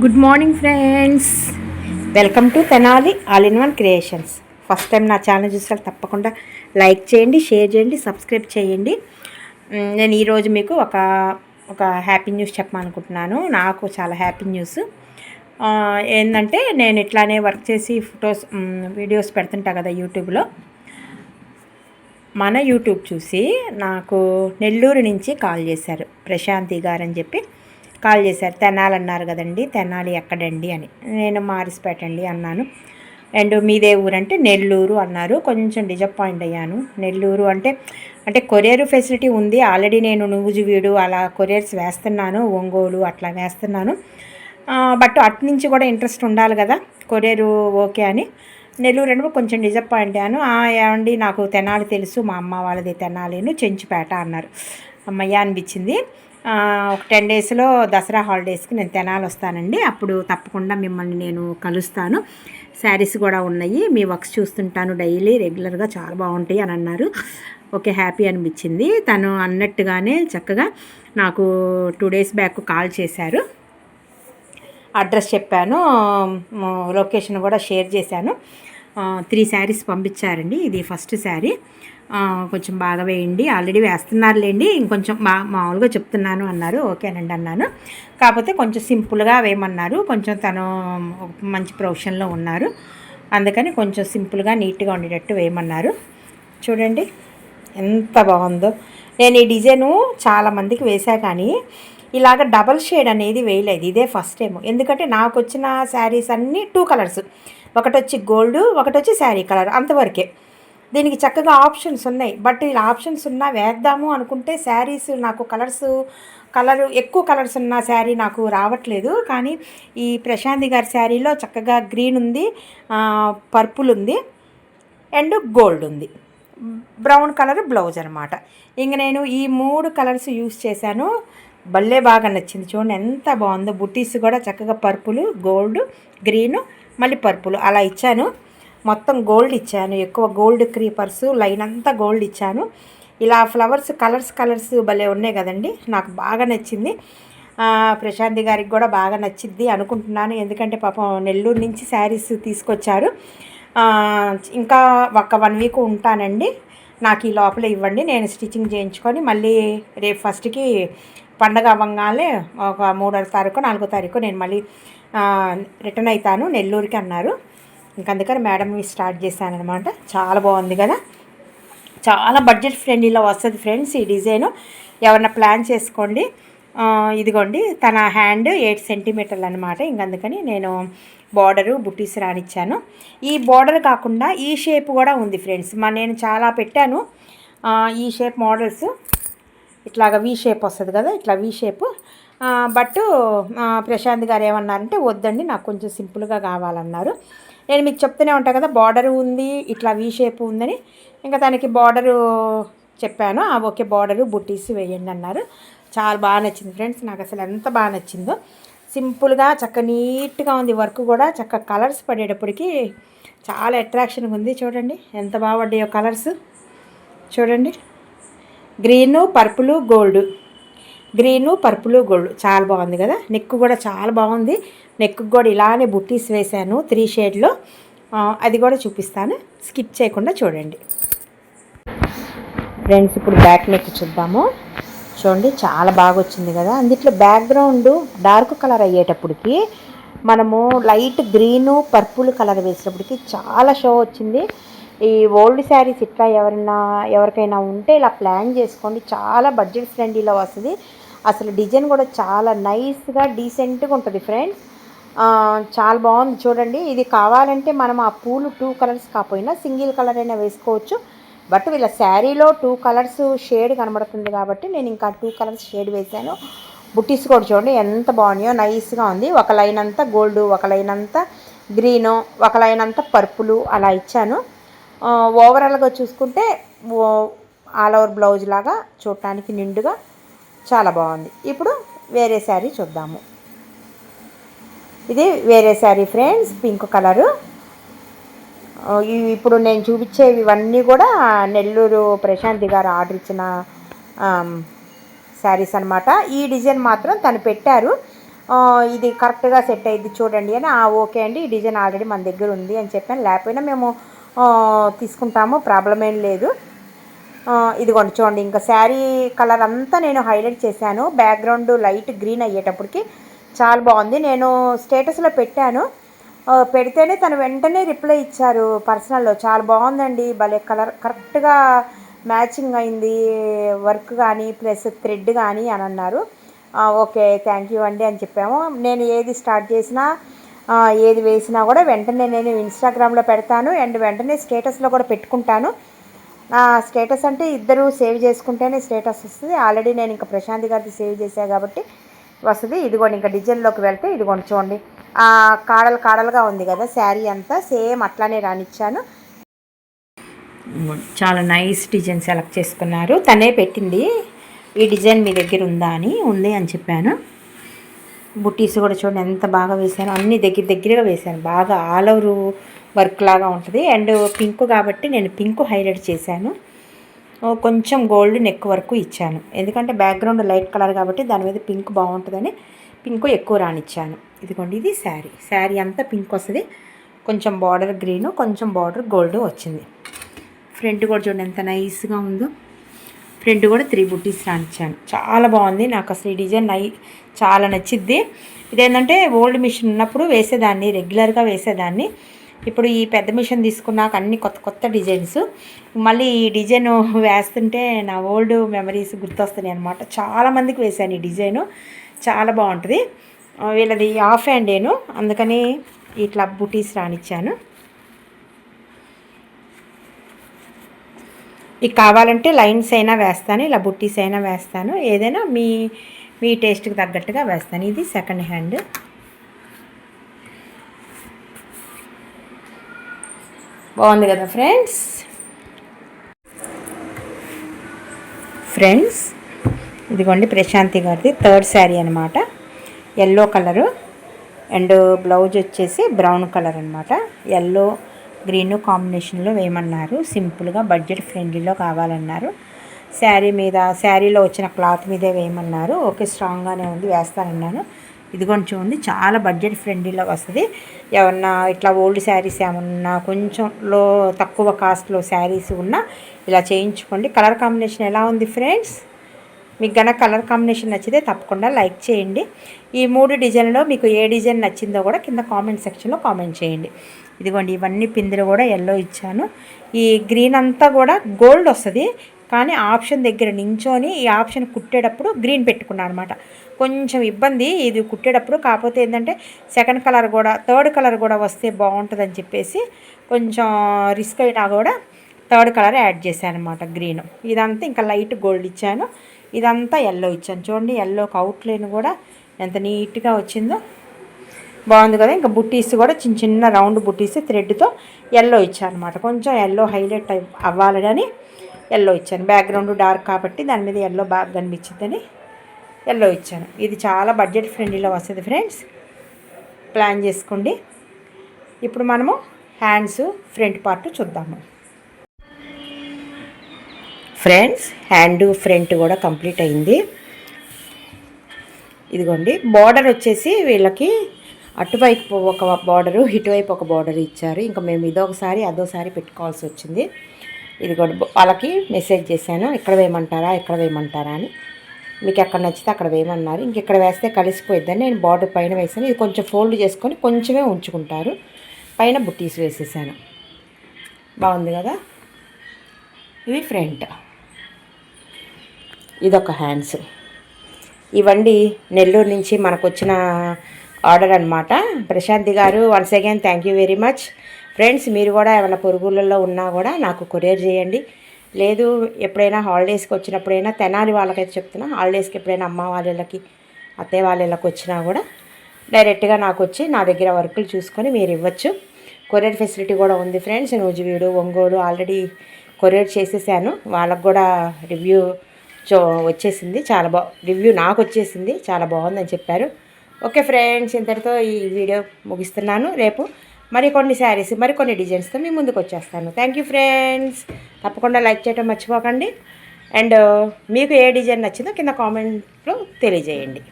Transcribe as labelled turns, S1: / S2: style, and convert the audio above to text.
S1: Good morning friends welcome to Tenali all in one creations first time నా channel చూసారు తప్పకుండా like చేయండి share చేయండి సబ్స్క్రైబ్ చేయండి. నేను ఈరోజు మీకు ఒక ఒక హ్యాపీ న్యూస్ చెప్పాలనుకుంటున్నాను. నాకు చాలా హ్యాపీ న్యూస్ ఏంటంటే నేను ఇట్లానే వర్క్ చేసి ఫొటోస్ వీడియోస్ పెడుతుంటా కదా యూట్యూబ్లో మన యూట్యూబ్ చూసి నాకు నెల్లూరు నుంచి కాల్ చేశారు ప్రశాంతి గారు అని చెప్పి. కాల్ చేశారు. తెనాలి అన్నారు కదండి తెనాలి ఎక్కడండి అని. నేను మారిసిపేట అండి అన్నాను. అండ్ మీదే ఊరంటే నెల్లూరు అన్నారు. కొంచెం డిజపాయింట్ అయ్యాను. నెల్లూరు అంటే అంటే కొరియర్ ఫెసిలిటీ ఉంది. ఆల్రెడీ నేను నూజువీడు అలా కొరియర్స్ వేస్తున్నాను ఒంగోలు అట్లా వేస్తున్నాను. బట్ అటు నుంచి కూడా ఇంట్రెస్ట్ ఉండాలి కదా కొరియరు ఓకే అని. నెల్లూరు అంటే కొంచెం డిజపాయింట్ అయ్యాను. ఏమండి నాకు తెనాలి తెలుసు మా అమ్మ వాళ్ళది తెనాలిను చెంచుపేట అన్నారు. అమ్మయ్య అనిపించింది. ఒక టెన్ డేస్లో దసరా హాలిడేస్కి నేను తెనాలి వస్తానండి అప్పుడు తప్పకుండా మిమ్మల్ని నేను కలుస్తాను. శారీస్ కూడా ఉన్నాయి. మీ వర్క్స్ చూస్తుంటాను డైలీ రెగ్యులర్గా చాలా బాగుంటాయి అని అన్నారు. ఓకే హ్యాపీ అనిపించింది. తను అన్నట్టుగానే చక్కగా నాకు టూ డేస్ బ్యాక్ కాల్ చేశారు. అడ్రస్ చెప్పాను. లొకేషన్ కూడా షేర్ చేశాను. త్రీ శారీస్ పంపించారండి. ఇది ఫస్ట్ శారీ. కొంచెం బాగా వేయండి. ఆల్రెడీ వేస్తున్నారులేండి. ఇంకొంచెం మా మామూలుగా చెప్తున్నాను అన్నారు. ఓకేనండి అన్నాను. కాకపోతే కొంచెం సింపుల్గా వేయమన్నారు. కొంచెం తను మంచి ప్రొఫెషన్లో ఉన్నారు. అందుకని కొంచెం సింపుల్గా నీట్గా ఉండేటట్టు వేయమన్నారు. చూడండి ఎంత బాగుందో. నేను ఈ డిజైను చాలా మందికి వేసా కానీ ఇలాగ డబల్ షేడ్ అనేది వేయలేదు. ఇదే ఫస్ట్ టైం ఎందుకంటే నాకు వచ్చిన శారీస్ అన్నీ టూ కలర్స్. ఒకటి వచ్చి గోల్డ్ ఒకటి వచ్చి శారీ కలర్ అంతవరకే. దీనికి చక్కగా ఆప్షన్స్ ఉన్నాయి. బట్ ఇలా ఆప్షన్స్ ఉన్నా వేద్దాము అనుకుంటే శారీస్ నాకు కలర్స్ కలర్ ఎక్కువ కలర్స్ ఉన్న శారీ నాకు రావట్లేదు. కానీ ఈ ప్రశాంతి గారి శారీలో చక్కగా గ్రీన్ ఉంది పర్పుల్ ఉంది అండ్ గోల్డ్ ఉంది. బ్రౌన్ కలర్ బ్లౌజ్ అనమాట ఇంక నేను ఈ మూడు కలర్స్ యూస్ చేశాను. భలే బాగా నచ్చింది చూడండి. ఎంత బాగుందో. బుటీస్ కూడా చక్కగా పర్పులు గోల్డ్ గ్రీన్ మళ్ళీ పర్పులు అలా ఇచ్చాను. మొత్తం గోల్డ్ ఇచ్చాను. ఎక్కువ గోల్డ్ క్రీపర్స్ లైన్ అంతా గోల్డ్ ఇచ్చాను. ఇలా ఫ్లవర్స్ కలర్స్ కలర్స్ భలే ఉన్నాయి కదండి. నాకు బాగా నచ్చింది. ప్రశాంతి గారికి కూడా బాగా నచ్చింది అనుకుంటున్నాను. ఎందుకంటే పాపం నెల్లూరు నుంచి శారీస్ తీసుకొచ్చారు. ఇంకా ఒక వన్ వీక్ ఉంటానండి. నాకు ఈ లోపల ఇవ్వండి. నేను స్టిచ్చింగ్ చేయించుకొని మళ్ళీ రేపు ఫస్ట్కి పండగ అవ్వగానే ఒక మూడో తారీఖు నాలుగో తారీఖు నేను మళ్ళీ రిటర్న్ అవుతాను. నెల్లూరుకి అన్నారు. ఇంక అందుకని మేడం స్టార్ట్ చేశాను అనమాట చాలా బాగుంది కదా. చాలా బడ్జెట్ ఫ్రెండ్లీలో వస్తుంది ఫ్రెండ్స్ ఈ డిజైను. ఎవరన్నా ప్లాన్ చేసుకోండి. ఇదిగోండి తన హ్యాండ్ ఎయిట్ సెంటీమీటర్లు అనమాట ఇంకందుకని నేను బార్డరు బుట్టీస్ రానిచ్చాను. ఈ బార్డర్ కాకుండా ఈ షేప్ కూడా ఉంది ఫ్రెండ్స్. మా నేను చాలా పెట్టాను. ఈ షేప్ మోడల్స్. ఇట్లాగ వి షేప్ వస్తుంది కదా ఇట్లా వి షేప్. బట్ ప్రశాంత్ గారు ఏమన్నారంటే వద్దండి నాకు కొంచెం సింపుల్గా కావాలన్నారు. నేను మీకు చెప్తూనే ఉంటాను కదా బార్డర్ ఉంది ఇట్లా వి షేప్ ఉందని. ఇంకా దానికి బార్డరు చెప్పాను. ఆ ఓకే బార్డరు బుట్టీస్ వేయండి అన్నారు. చాలా బాగా నచ్చింది ఫ్రెండ్స్ నాకు అసలు ఎంత బాగా నచ్చిందో. సింపుల్గా చక్క నీట్గా ఉంది వర్క్ కూడా. చక్క కలర్స్ పడేటప్పటికి చాలా అట్రాక్షన్గా ఉంది. చూడండి ఎంత బాగా పడ్డాయో కలర్స్. చూడండి. Green purple gold. Green purple gold. చాలా బాగుంది కదా? నెక్ కూడా చాలా బాగుంది. నెక్ కూడా ఇలానే బుట్టీస్ వేశాను త్రీ షేడ్లో. అది కూడా చూపిస్తాను. స్కిప్ చేయకుండా చూడండి. ఫ్రెండ్స్ ఇప్పుడు బ్యాక్ నెక్ చూద్దాము. చూడండి చాలా బాగా వచ్చింది కదా? అందుట్లో బ్యాక్గ్రౌండ్ డార్క్ కలర్ అయ్యేటప్పటికి మనము లైట్ గ్రీను పర్పుల్ కలర్ వేసేటప్పటికి చాలా షో వచ్చింది. ఈ ఓల్డ్ శారీస్ ఇట్లా ఎవరైనా ఎవరికైనా ఉంటే ఇలా ప్లాన్ చేసుకోండి. చాలా బడ్జెట్ ఫ్రెండ్లీలో వస్తుంది. అసలు డిజైన్ కూడా చాలా నైస్గా డీసెంట్గా ఉంటుంది ఫ్రెండ్స్. చాలా బాగుంది చూడండి. ఇది కావాలంటే మనం ఆ పూలు టూ కలర్స్ కాకపోయినా సింగిల్ కలర్ అయినా వేసుకోవచ్చు. బట్ వీళ్ళ శారీలో టూ కలర్స్ షేడ్ కనబడుతుంది కాబట్టి నేను ఇంకా టూ కలర్స్ షేడ్ వేశాను. బుట్టీస్ కూడా చూడండి ఎంత బాగున్నాయో నైస్గా ఉంది. ఒక లైన్ అంతా గోల్డ్ ఒక లైన్ అంతా గ్రీను ఒక లైన్ అంతా పర్పులు అలా ఇచ్చాను. ఓవరాల్గా చూసుకుంటే ఆల్ ఓవర్ బ్లౌజ్ లాగా చూడటానికి నిండుగా చాలా బాగుంది. ఇప్పుడు వేరే శారీ చూద్దాము. ఇది వేరే శారీ ఫ్రెండ్స్ పింక్ కలరు. ఇప్పుడు నేను చూపించేవి ఇవన్నీ కూడా నెల్లూరు ప్రశాంతి గారు ఆర్డర్ ఇచ్చిన శారీస్ అనమాట ఈ డిజైన్ మాత్రం తను పెట్టారు. ఇది కరెక్ట్గా సెట్ అయ్యింది చూడండి అని "ఆ, ఓకే అండి ఈ డిజైన్ ఆల్రెడీ మన దగ్గర ఉంది అని చెప్పాను. లేకపోయినా మేము తీసుకుంటాము ప్రాబ్లం ఏం లేదు. ఇదిగోండి చూడండి ఇంకా శారీ కలర్ అంతా నేను హైలైట్ చేశాను. బ్యాక్గ్రౌండ్ లైట్ గ్రీన్ అయ్యేటప్పటికి చాలా బాగుంది. నేను స్టేటస్లో పెట్టాను. పెడితేనే తను వెంటనే రిప్లై ఇచ్చారు పర్సనల్లో చాలా బాగుందండి. భలే కలర్ కరెక్ట్గా మ్యాచింగ్ అయింది. వర్క్ కానీ ప్లస్ థ్రెడ్ కానీ అని అన్నారు. ఓకే థ్యాంక్ యూ అండి అని చెప్పాము. నేను ఏది స్టార్ట్ చేసినా ఏది వేసినా కూడా వెంటనే నేను ఇన్స్టాగ్రామ్లో పెడతాను. అండ్ వెంటనే స్టేటస్లో కూడా పెట్టుకుంటాను. నా స్టేటస్ అంటే ఇద్దరు సేవ్ చేసుకుంటేనే స్టేటస్ వస్తుంది. ఆల్రెడీ నేను ఇంకా ప్రశాంత్ గారిది సేవ్ చేశాను కాబట్టి వస్తుంది. ఇదిగోండి ఇంకా డిజైన్లోకి వెళ్తే ఇదిగోండి చూడండి. కాడలు కాడలుగా ఉంది కదా శారీ అంతా సేమ్ అట్లానే రానిచ్చాను చాలా నైస్ డిజైన్ సెలెక్ట్ చేసుకున్నారు. తనే పెట్టింది. ఈ డిజైన్ మీ దగ్గర ఉందా అని ఉంది అని చెప్పాను. బుట్టీస్ కూడా చూడండి ఎంత బాగా వేశాను అన్ని దగ్గర దగ్గరగా వేశాను. బాగా ఆల్ ఓవర్ వర్క్ లాగా ఉంటుంది. అండ్ పింక్ కాబట్టి నేను పింక్ హైలైట్ చేశాను. కొంచెం గోల్డ్ నెక్ వరకు ఇచ్చాను. ఎందుకంటే బ్యాక్గ్రౌండ్ లైట్ కలర్ కాబట్టి దాని మీద పింక్ బాగుంటుందని పింక్ ఎక్కువ రానిచ్చాను. ఇదిగోండి ఇది శారీ. శారీ అంతా పింక్ వస్తుంది. కొంచెం బార్డర్ గ్రీను కొంచెం బార్డర్ గోల్డ్ వచ్చింది. ఫ్రంట్ కూడా చూడండి ఎంత నైస్గా ఉందో. ఫ్రంట్ కూడా త్రీ బుట్టీస్ రానిచ్చాను. చాలా బాగుంది. నాకు అసలు ఈ డిజైన్ నై చాలా నచ్చిద్ది. ఇదేంటంటే ఓల్డ్ మిషన్ ఉన్నప్పుడు వేసేదాన్ని రెగ్యులర్గా వేసేదాన్ని. ఇప్పుడు ఈ పెద్ద మిషన్ తీసుకున్నాక అన్ని కొత్త కొత్త డిజైన్స్. మళ్ళీ ఈ డిజైన్ వేస్తుంటే నా ఓల్డ్ మెమరీస్ గుర్తొస్తున్నాయి అనమాట చాలామందికి వేశాను ఈ డిజైను. చాలా బాగుంటుంది. వీళ్ళది హాఫ్ హ్యాండేను. అందుకని ఇట్లా బుటీస్ రానిచ్చాను. ఇక కావాలంటే లైన్స్ అయినా వేస్తాను ఇలా బుట్టీస్ అయినా వేస్తాను. ఏదైనా మీ మీ టేస్ట్కి తగ్గట్టుగా వేస్తాను. ఇది సెకండ్ హ్యాండ్. బాగుంది కదా ఫ్రెండ్స్? ఫ్రెండ్స్ ఇదిగోండి ప్రశాంతి గారిది థర్డ్ శారీ అనమాట ఎల్లో కలరు. అండ్ బ్లౌజ్ వచ్చేసి బ్రౌన్ కలర్ అనమాట ఎల్లో గ్రీన్ కాంబినేషన్లో వేయమన్నారు. సింపుల్గా బడ్జెట్ ఫ్రెండ్లీలో కావాలన్నారు. శారీ మీద శారీలో వచ్చిన క్లాత్ మీదే వేయమన్నారు. ఓకే స్ట్రాంగ్గానే ఉంది వేస్తానన్నాను. ఇదిగోండి చూడండి చాలా బడ్జెట్ ఫ్రెండ్లీలో వస్తుంది. ఏమన్నా ఇట్లా ఓల్డ్ శారీస్ ఏమన్నా కొంచెం లో తక్కువ కాస్ట్లో శారీస్ ఉన్నా ఇలా చేయించుకోండి. కలర్ కాంబినేషన్ ఎలా ఉంది ఫ్రెండ్స్ మీకు గనక కలర్ కాంబినేషన్ నచ్చితే తప్పకుండా లైక్ చేయండి. ఈ మూడు డిజైన్లో మీకు ఏ డిజైన్ నచ్చిందో కూడా కింద కామెంట్ సెక్షన్లో కామెంట్ చేయండి. ఇదిగోండి ఇవన్నీ పిందులు కూడా ఎల్లో ఇచ్చాను. ఈ గ్రీన్ అంతా కూడా గోల్డ్ వస్తుంది. కానీ ఆప్షన్ దగ్గర నించొని ఈ ఆప్షన్ కుట్టేటప్పుడు గ్రీన్ పెట్టుకున్నాను అనమాట కొంచెం ఇబ్బంది ఇది కుట్టేటప్పుడు. కాకపోతే ఏంటంటే సెకండ్ కలర్ కూడా థర్డ్ కలర్ కూడా వస్తే బాగుంటుందని చెప్పేసి కొంచెం రిస్క్ అయినా కూడా థర్డ్ కలర్ యాడ్ చేశాను అనమాట గ్రీన్ ఇదంతా ఇంకా లైట్ గోల్డ్ ఇచ్చాను. ఇదంతా ఎల్లో ఇచ్చాను. చూడండి ఎల్లోకి అవుట్లైన్ కూడా ఎంత నీట్గా వచ్చిందో. బాగుంది కదా? ఇంకా బుట్టీస్ కూడా చిన్న చిన్న రౌండ్ బుట్టీస్ థ్రెడ్తో ఎల్లో ఇచ్చాను అనమాట కొంచెం ఎల్లో హైలైట్ అవ్వాలని ఎల్లో ఇచ్చాను. బ్యాక్గ్రౌండ్ డార్క్ కాబట్టి దాని మీద ఎల్లో బాగా కనిపించిందని ఎల్లో ఇచ్చాను. ఇది చాలా బడ్జెట్ ఫ్రెండ్లీలో వస్తుంది ఫ్రెండ్స్ ప్లాన్ చేసుకోండి. ఇప్పుడు మనము హ్యాండ్స్ ఫ్రంట్ పార్ట్ చూద్దాము. ఫ్రెండ్స్ హ్యాండ్ ఫ్రంట్ కూడా కంప్లీట్ అయింది. ఇదిగోండి. బార్డర్ వచ్చేసి వీళ్ళకి అటువైపు ఒక బార్డరు ఇటువైపు ఒక బార్డర్ ఇచ్చారు. ఇంకా మేము ఇదొకసారి అదోసారి పెట్టుకోవాల్సి వచ్చింది. ఇది కూడా వాళ్ళకి మెసేజ్ చేశాను. ఇక్కడ వేయమంటారా ఇక్కడ వేయమంటారా అని. మీకు ఎక్కడ నచ్చితే అక్కడ వేయమన్నారు. ఇంక ఇక్కడ వేస్తే కలిసిపోయిద్దని నేను బార్డర్ పైన వేసాను. ఇది కొంచెం ఫోల్డ్ చేసుకొని కొంచెమే ఉంచుకుంటారు. పైన బుట్టీస్ వేసేసాను. బాగుంది కదా? ఇది ఫ్రంట్. ఇదొక హ్యాండ్స్. ఇవండి నెల్లూరు నుంచి మనకు వచ్చిన ఆర్డర్ అనమాట ప్రశాంతి గారు once again thank you very much friends మీరు కూడా ఏమైనా పొరుగులలో ఉన్నా కూడా నాకు కొరియర్ చేయండి. లేదు ఎప్పుడైనా హాలిడేస్కి వచ్చినప్పుడైనా తెనాలి వాళ్ళకైతే చెప్తున్నా హాలిడేస్కి ఎప్పుడైనా అమ్మ వాళ్ళకి అత్తయ్య వాళ్ళకి వచ్చినా కూడా డైరెక్ట్గా నాకు వచ్చి నా దగ్గర వర్కులు చూసుకొని మీరు ఇవ్వచ్చు. కొరియర్ ఫెసిలిటీ కూడా ఉంది friends Nuzvid Ongole already courier చేసేసాను. వాళ్ళకు కూడా రివ్యూ చో వచ్చేసింది చాలా బా రివ్యూ నాకు వచ్చేసింది చాలా బాగుందని చెప్పారు. ఓకే ఫ్రెండ్స్ ఇంతటితో ఈ వీడియో ముగిస్తున్నాను. రేపు మరికొన్ని శారీస్ మరికొన్ని డిజైన్స్తో మీ ముందుకు వచ్చేస్తాను. థ్యాంక్ యూ ఫ్రెండ్స్ తప్పకుండా లైక్ చేయటం మర్చిపోకండి. అండ్ మీకు ఏ డిజైన్ నచ్చిందో కింద కామెంట్లో తెలియజేయండి.